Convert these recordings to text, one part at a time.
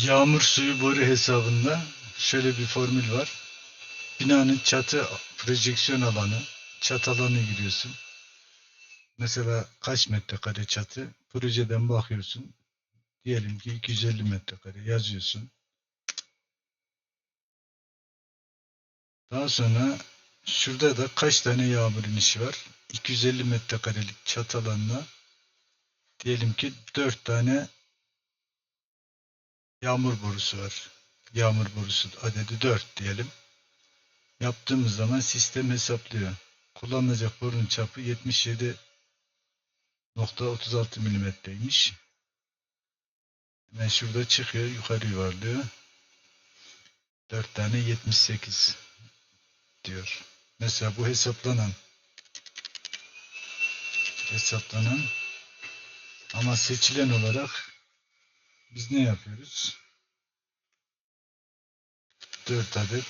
Yağmur suyu boru hesabında şöyle bir formül var. Binanın çatı projeksiyon alanı, çat alanı giriyorsun. Mesela kaç metrekare çatı? Projeden bakıyorsun. Diyelim ki 250 metrekare yazıyorsun. Daha sonra şurada da kaç tane yağmur inişi var? 250 metrekarelik çat alanına diyelim ki 4 tane yağmur borusu var. Yağmur borusu adedi 4 diyelim. Yaptığımız zaman sistem hesaplıyor. Kullanılacak borunun çapı 77.36 milimetreymiş. Hemen şurada çıkıyor. Yukarı yuvarlıyor. 4 tane 78 diyor. Mesela bu hesaplanan hesaplanan ama seçilen olarak biz ne yapıyoruz? 4 adet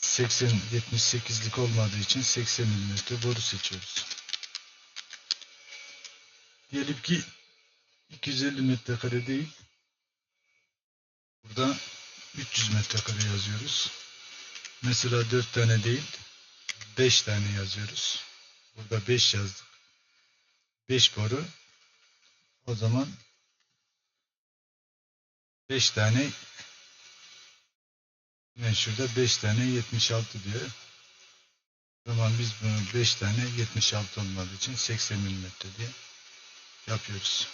80 78'lik olmadığı için 80 mm boru seçiyoruz. Diyelim ki 250 metrekare değil. Burada 300 metrekare yazıyoruz. Mesela 4 tane değil 5 tane yazıyoruz. Burada 5 yazdık. 5 boru. O zaman 5 tane ben şurada 5 tane 76 diyor. O zaman biz bunu 5 tane 76 olmadığı için 80 mm diye yapıyoruz.